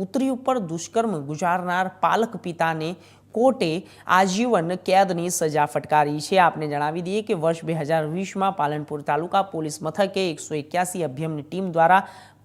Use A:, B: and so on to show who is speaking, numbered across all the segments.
A: પુત્રી ઉપર દુષ્કર્મ ગુજારનાર પાલક પિતાને કોર્ટે આજીવન કેદની સજા ફટકારી છે. આપને જણાવી દઈએ કે વર્ષ બે હજાર વીસમાં પાલનપુર તાલુકા પોલીસ મથકે એકસો એક્યાસી અભિયમની ટીમ દ્વારા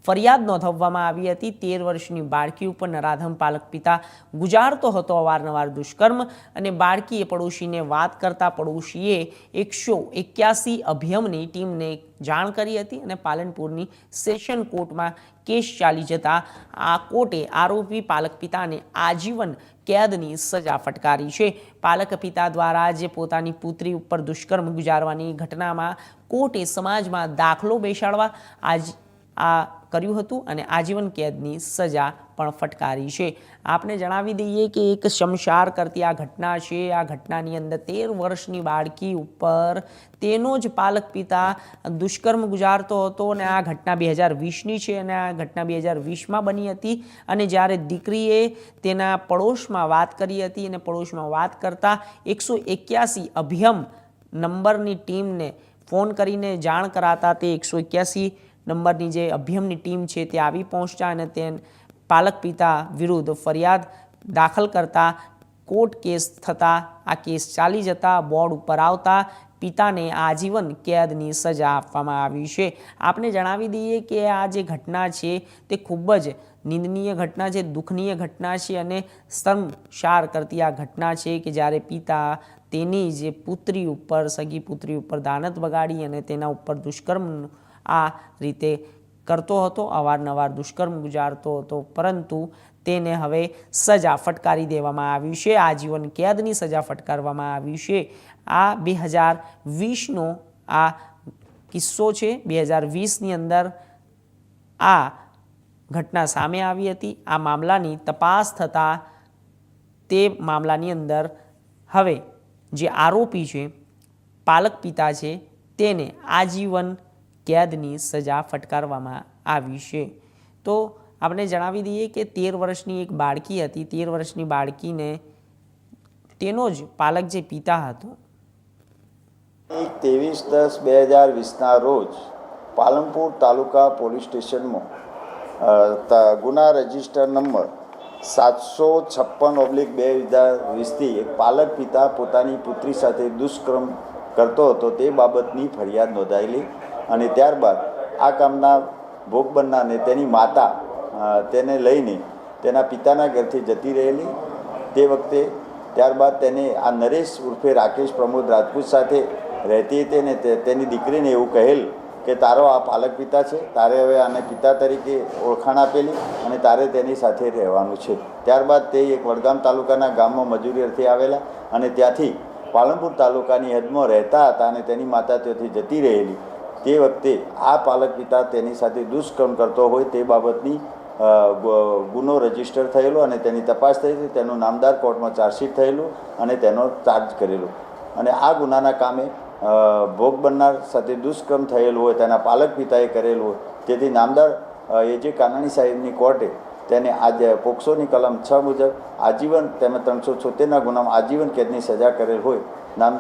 A: ફરિયાદ નોંધવવામાં આવી હતી. તેર વર્ષની બાળકી ઉપર નરાધમ પાલક પિતા ગુજારતો હતો. અવારનવાર દુષ્કર્મ અને બાળકીએ પડોશીને વાત કરતા પડોશીએ એકસો એક્યાસી અભિયમની ટીમને જાણ કરી હતી અને પાલનપુરની સેશન કોર્ટમાં કેસ ચાલી જતા આ કોર્ટે આરોપી પાલક પિતાને આજીવન કેદની સજા ફટકારી છે. પાલક પિતા દ્વારા જે પોતાની પુત્રી ઉપર દુષ્કર્મ ગુજારવાની ઘટનામાં કોર્ટે સમાજમાં દાખલો બેસાડવા આજ આ કર્યું હતું અને આજીવન કેદની સજા પણ ફટકારી છે. આપને જણાવી દઈએ કે એક શમશાર કરતી આ ઘટના છે. આ ઘટનાની અંદર તેર વર્ષની બાળકી ઉપર તેનો જ પાલક પિતા દુષ્કર્મ ગુજારતો હતો અને આ ઘટના બે હજાર વીસની છે અને આ ઘટના બે હજાર વીસમાં બની હતી. અને જ્યારે દીકરીએ તેના પડોશમાં વાત કરી હતી અને પડોશમાં વાત કરતાં એકસો એક્યાસી અભિયમ નંબરની ટીમને ફોન કરીને જાણ કરાતા તે એકસો એક્યાસી નંબરની જે અભ્યમની ટીમ છે તે આવી પહોંચતા અને તે પાલક પિતા વિરુદ્ધ ફરિયાદ દાખલ કરતા કોર્ટ કેસ થતાં આ કેસ ચાલી જતા બોર્ડ ઉપર આવતા પિતાને આજીવન કેદની સજા આપવામાં આવી છે. આપને જણાવી દઈએ કે આ જે ઘટના છે તે ખૂબ જ નિંદનીય ઘટના છે, દુઃખનીય ઘટના છે અને શર્મશાર કરતી આ ઘટના છે કે જ્યારે પિતા તેની જે પુત્રી ઉપર, સગી પુત્રી ઉપર દાનત બગાડી અને તેના ઉપર દુષ્કર્મ આ રીતે કરતો હતો, અવારનવાર દુષ્કર્મ ગુજારતો હતો, પરંતુ તેને હવે સજા ફટકારી દેવામાં આવી છે, આજીવન કેદની સજા ફટકારવામાં આવી છે. આ બે હજાર વીસનો આ કિસ્સો છે બે હજાર વીસની અંદર આ ઘટના સામે આવી હતી. આ મામલાની તપાસ થતાં તે મામલાની અંદર હવે જે આરોપી છે, પાલક પિતા છે, તેને આજીવન કેદની સજા ફટકારવામાં આવી છે. તો આપણે જણાવી દઈએ કે તેર વર્ષની એક બાળકી હતી. તેર વર્ષની બાળકીને તેનો જ પાલક જે પિતા હતો.
B: ત્રેવીસ દસ બે હજાર વીસના રોજ પાલનપુર તાલુકા પોલીસ સ્ટેશનમાં ગુના રજિસ્ટર નંબર સાતસો છપ્પન ઓબ્લિક બે હજાર વીસથી એક પાલક પિતા પોતાની પુત્રી સાથે દુષ્કર્મ કરતો હતો. તે બાબતની ફરિયાદ નોંધાયેલી અને ત્યારબાદ આ કામના ભોગ બનનારને તેની માતા તેને લઈને તેના પિતાના ઘરથી જતી રહેલી. તે વખતે ત્યારબાદ તેને આ નરેશ ઉર્ફે રાકેશ પ્રમોદ રાજપૂત સાથે રહેતી હતી તે- તેની દીકરીને એવું કહેલ કે તારો આ પાલક પિતા છે, તારે હવે આને પિતા તરીકે ઓળખાણ આપેલી અને તારે તેની સાથે રહેવાનું છે. ત્યારબાદ તે એક વડગામ તાલુકાના ગામમાં મજૂરી અર્થે આવેલા અને ત્યાંથી પાલનપુર તાલુકાની હદમાં રહેતા હતા અને તેની માતા ત્યાંથી જતી રહેલી. તે વખતે આ પાલક પિતા તેની સાથે દુષ્કર્મ કરતો હોય તે બાબતની ગુનો રજિસ્ટર થયેલો અને તેની તપાસ થઈ હતી. તેનું નામદાર કોર્ટમાં ચાર્જશીટ થયેલું અને તેનો ચાર્જ કરેલો. અને આ ગુનાના કામે ભોગ બનનાર સાથે દુષ્કર્મ થયેલું હોય, તેના પાલક પિતાએ કરેલું હોય. તેથી નામદાર એ જે કાનાણી સાહેબની કોર્ટે તેને આજે, પોક્સોની કલમ છ મુજબ આજીવન તેમજ ત્રણસો છોતેરના ગુનામાં આજીવન કેદની સજા કરેલ હોય. નામદાર